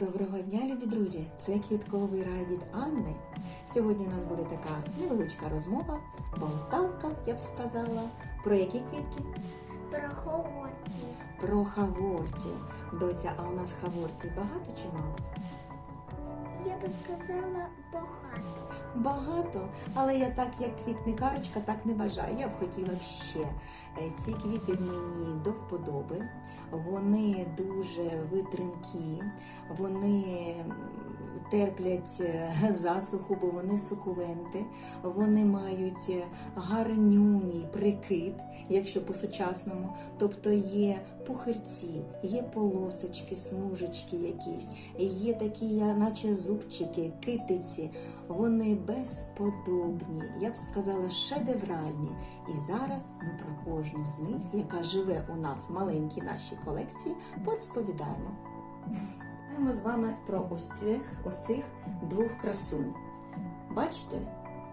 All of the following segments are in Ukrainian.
Доброго дня, любі друзі! Це квітковий рай від Анни. Сьогодні у нас буде така невеличка розмова, болтавка, я б сказала. Про які квітки? Про хаворці. Про хаворті. Доця, а у нас хаворті багато чи мало? Я би сказала багато. Багато, але я так, як квітникарочка, так не бажаю. Я б хотіла б ще. Е, Ці квіти мені до вподоби. Вони дуже витримкі, вони терплять е, засуху, бо вони сукуленти, вони мають е, гарнюній прикид, якщо по-сучасному. Тобто є пухирці, є полосочки, смужечки якісь, є такі, наче зубчики, китиці. Вони безподобні, я б сказала, шедевральні. І зараз ми про кожну з них, яка живе у нас в маленькій нашій колекції, порозповідаємо. Знаємо з вами про ось цих, ось цих двох красунь. Бачите,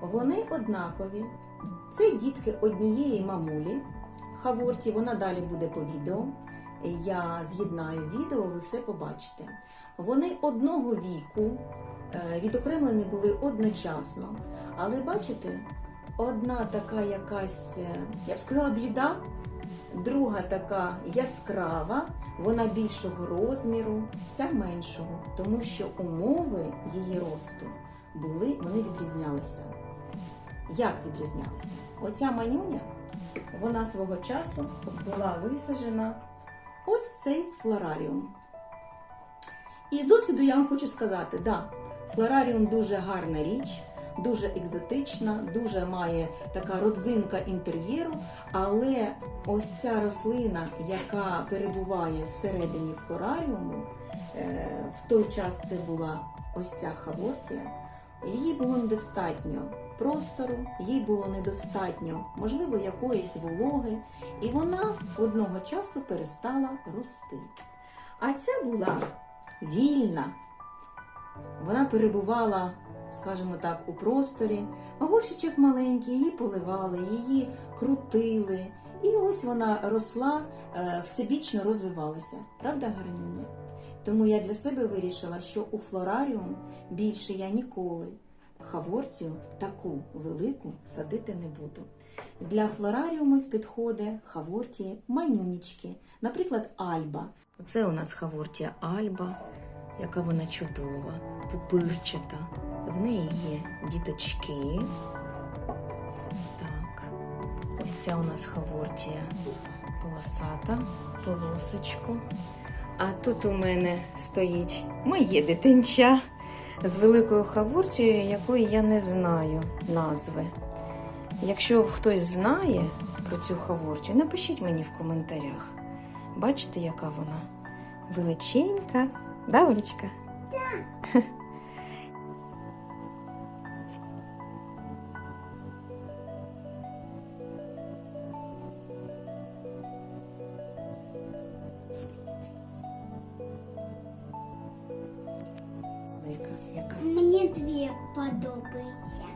вони однакові. Це дітки однієї мамулі. Хаворті, вона далі буде по відео. Я з'єднаю відео, ви все побачите. Вони одного віку, е, відокремлені були одночасно. Але бачите, одна така якась, е, я б сказала, бліда, друга така яскрава, вона більшого розміру, ця меншого, тому що умови її росту були, вони відрізнялися. Як відрізнялися? Оця манюня, вона свого часу була висаджена ось цей флораріум. І з досвіду я вам хочу сказати, да, флораріум дуже гарна річ, дуже екзотична, дуже має така родзинка інтер'єру, але ось ця рослина, яка перебуває всередині флораріуму, е, в той час це була ось ця хавортія, їй було недостатньо простору, їй було недостатньо, можливо, якоїсь вологи, і вона одного часу перестала рости. А ця була вільна. Вона перебувала, скажімо так, у просторі. Горщичок маленький, її поливали, її крутили. І ось вона росла, е, всебічно розвивалася. Правда, гарнюня? Тому я для себе вирішила, що у флораріум більше я ніколи хавортію таку велику садити не буду. Для флораріумів підходить хавортії манюнічки, наприклад, альба. Це у нас хавортія альба, яка вона чудова, пупирчата. В неї є діточки. Так, ось ця у нас хавортія полосата, полосочку. А тут у мене стоїть моє дитинча з великою хавортією, якої я не знаю назви. Якщо хтось знає про цю хавортію, напишіть мені в коментарях. Бачите, яка вона величенька, да, Олечка? Велика,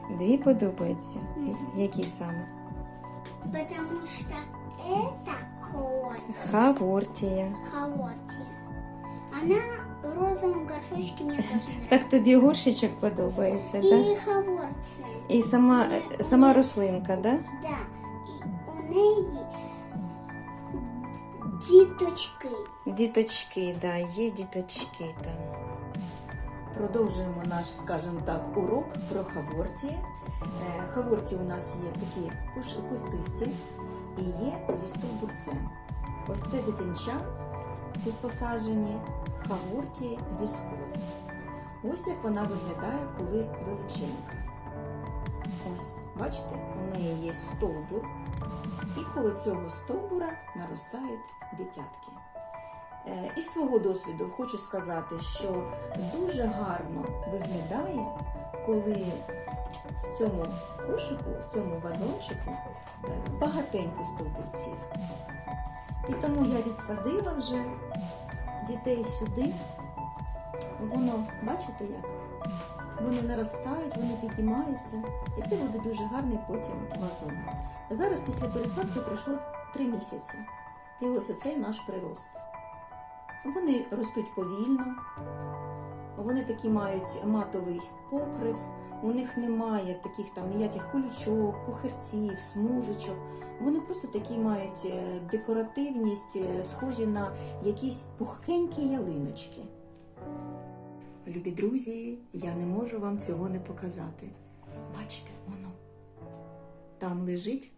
Дві подобаються. Які саме? Потому что это холод, Хавортія. холодие. Она в розовом горшочке мне тоже нравится. Так тобі горщичок подобається, так? Да? И холодцы. І сама, сама рослинка, да? Да. І у неї діточки. Діточки, да, є діточки там. Продовжуємо наш, скажімо так, урок про хавортії. Е, Хавортії у нас є такі кустисті і є зі стовбурцем. Ось це дитинча, тут посаджені хавортії віскози. Ось як вона виглядає, коли величенька. Ось, бачите, у неї є стовбур, і коло цього стовбура наростають дитятки. Е, Із свого досвіду хочу сказати, що дуже гарно виглядає, коли в цьому кошику, в цьому вазончику е, багатенько стовбурців. І тому я відсадила вже дітей сюди. Воно, бачите як? Вони наростають, вони піднімаються, і це буде дуже гарний потім вазон. Зараз після пересадки пройшло три місяці. І ось оцей наш прирост. Вони ростуть повільно, Вони такі мають матовий покрив, у них немає таких там ніяких колючок, пухирців, смужечок. Вони просто такі мають е, декоративність, е, схожі на якісь пухкенькі ялиночки. Любі друзі, я не можу вам цього не показати. Бачите, воно. Там лежить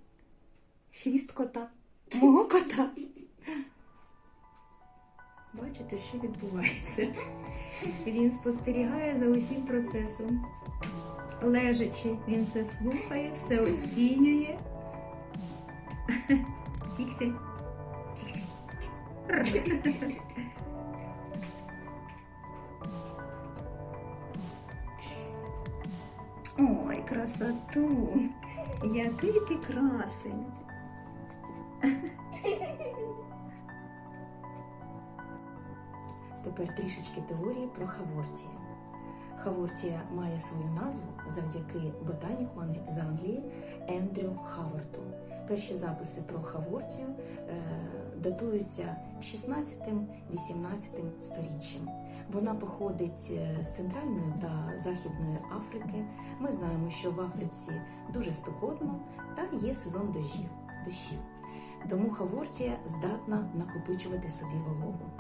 хвіст кота, мого кота. Бачите, що відбувається? Він спостерігає за усім процесом. Лежачи, він все слухає, все оцінює. Фіксель. Фіксель. Ой, красотун! Який ти красень! Тепер трішечки теорії про Хавортія. Хавортія має свою назву завдяки ботаніку з Англії Ендрю Хаварту. Перші записи про Хавортію е, датуються 16-18 сторіччям. Вона походить е, з Центральної та Західної Африки. Ми знаємо, що в Африці дуже спекотно та є сезон дощів. дощів. Тому Хавортія здатна накопичувати собі вологу.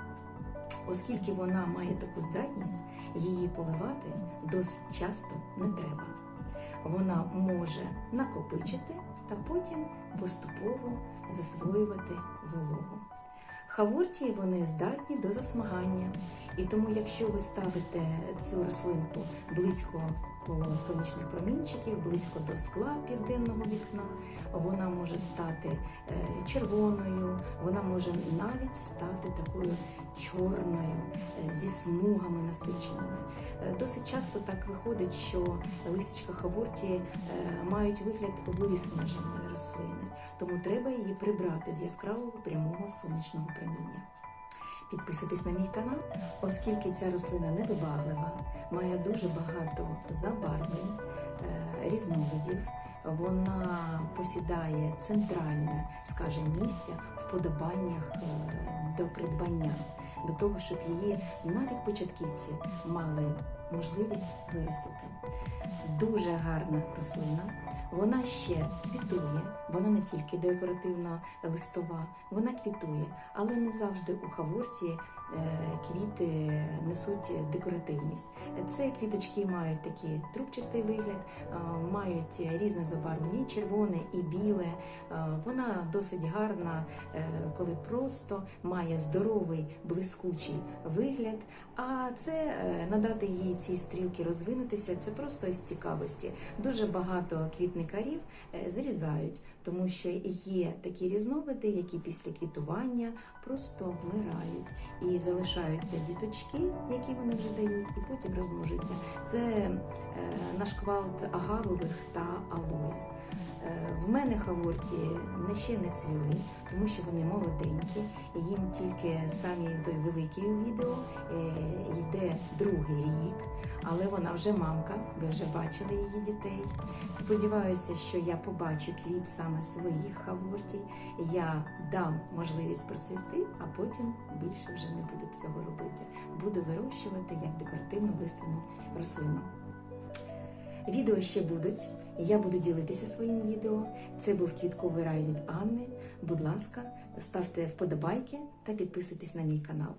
Оскільки вона має таку здатність, її поливати досить часто не треба. Вона може накопичити та потім поступово засвоювати вологу. Хавортії вони здатні до засмагання, і тому, якщо ви ставите цю рослинку близько коло сонячних промінчиків, близько до скла південного вікна, вона може стати е, червоною, вона може навіть стати такою чорною, е, зі смугами насиченими. Е, Досить часто так виходить, що листячка хавортії мають вигляд виснаженої рослини, тому треба її прибрати з яскравого прямого сонячного проміння. Підписуйтесь на мій канал, оскільки ця рослина невибаглива, має дуже багато забарвлень, е, різновидів. Вона посідає центральне, скажімо, місце в подобаннях е, до придбання, до того, щоб її навіть початківці мали можливість виростити. Дуже гарна рослина. Вона ще квітує, вона не тільки декоративна листова, вона квітує, але не завжди у хаворті е, квіти несуть декоративність. Це квіточки мають такий трубчастий вигляд, е, мають різне забарвлення, червоне і біле. Е, Вона досить гарна, е, коли просто має здоровий блискучий вигляд. А це е, надати їй цій стрілки розвинутися, це просто з цікавості. Дуже багато квітникарів е, зрізають, тому що є такі різновиди, які після квітування просто вмирають і залишаються діточки, які вони вже дають, і потім розмножуються. Це е, наш квалт агавових та алоє. Е, В мене хаворті не ще не цвіли, тому що вони молоденькі. Їм тільки самі той великий відео е, йде другий рік, але вона вже мамка, ви вже бачили її дітей. Сподіваюся, що я побачу квіт саме своїх хавортій. Я дам можливість процвісти, а потім більше вже не буду цього робити. Буду вирощувати як декоративну лиственну рослину. Відео ще будуть. Я буду ділитися своїм відео. Це був квітковий рай від Анни. Будь ласка, ставте вподобайки та підписуйтесь на мій канал.